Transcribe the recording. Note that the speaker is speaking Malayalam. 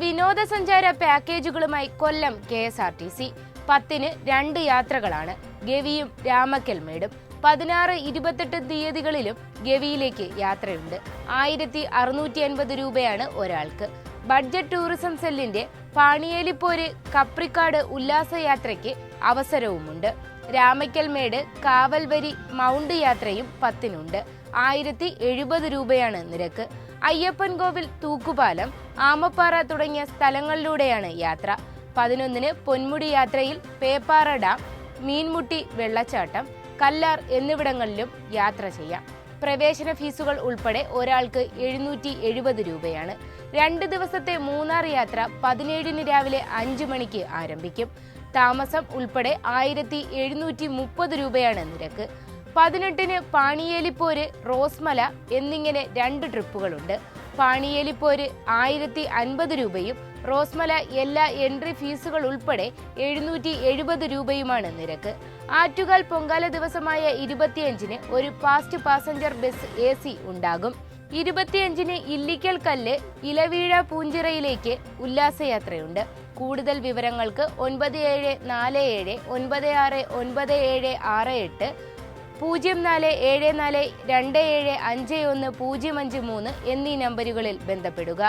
വിനോദസഞ്ചാര പാക്കേജുകളുമായി Kollam K S R T C. പത്തിന് രണ്ട് യാത്രകളാണ് ഗവിയും രാമക്കൽമേടും. പതിനാറ് ഇരുപത്തെട്ട് തീയതികളിലും ഗവിയിലേക്ക് യാത്രയുണ്ട്. ആയിരത്തി അറുന്നൂറ്റി അൻപത് രൂപയാണ് ഒരാൾക്ക്. ബഡ്ജറ്റ് ടൂറിസം സെല്ലിന്റെ പാണിയേലിപ്പോര് കപ്രിക്കാട് ഉല്ലാസയാത്രയ്ക്ക് അവസരവുമുണ്ട്. രാമക്കൽമേട് കാവൽവരി മൗണ്ട് യാത്രയും പത്തിനുണ്ട്. ആയിരത്തി എഴുപത് രൂപയാണ് നിരക്ക്. അയ്യപ്പൻകോവിൽ തൂക്കുപാലം ആമപ്പാറ തുടങ്ങിയ സ്ഥലങ്ങളിലൂടെയാണ് യാത്ര. പതിനൊന്നിന് പൊന്മുടി യാത്രയിൽ പേപ്പാറ ഡാം മീൻമുട്ടി വെള്ളച്ചാട്ടം കല്ലാർ എന്നിവിടങ്ങളിലും യാത്ര ചെയ്യാം. പ്രവേശന ഫീസുകൾ ഉൾപ്പെടെ ഒരാൾക്ക് എഴുന്നൂറ്റി എഴുപത് രൂപയാണ്. രണ്ട് ദിവസത്തെ മൂന്നാർ യാത്ര പതിനേഴിന് രാവിലെ അഞ്ചു മണിക്ക് ആരംഭിക്കും. താമസം ഉൾപ്പെടെ ആയിരത്തി എഴുന്നൂറ്റി മുപ്പത് രൂപയാണ് നിരക്ക്. പതിനെട്ടിന് പാണിയേലിപ്പോര് റോസ്മല എന്നിങ്ങനെ രണ്ട് ട്രിപ്പുകളുണ്ട്. പാണിയേലിപ്പോര് ആയിരത്തി അൻപത് രൂപയും റോസ്മല എല്ലാ എൻട്രി ഫീസുകൾ ഉൾപ്പെടെ എഴുന്നൂറ്റി എഴുപത് രൂപയുമാണ് നിരക്ക്. ആറ്റുകാൽ പൊങ്കാല ദിവസമായ ഇരുപത്തിയഞ്ചിന് ഒരു fast passenger bus A C ഉണ്ടാകും. ഇരുപത്തിയഞ്ചിന് ഇല്ലിക്കൽ കല്ല് ഇലവീഴ പൂഞ്ചിറയിലേക്ക് ഉല്ലാസയാത്രയുണ്ട്. കൂടുതൽ വിവരങ്ങൾക്ക് ഒൻപത് ഏഴ് നാല് ഏഴ് ഒൻപത് ആറ് ഒൻപത് ഏഴ് ആറ് എട്ട് പൂജ്യം നാല് ഏഴ് നാല് രണ്ട് ഏഴ് അഞ്ച് ഒന്ന് പൂജ്യം അഞ്ച് മൂന്ന് എന്നീ നമ്പരുകളിൽ ബന്ധപ്പെടുക.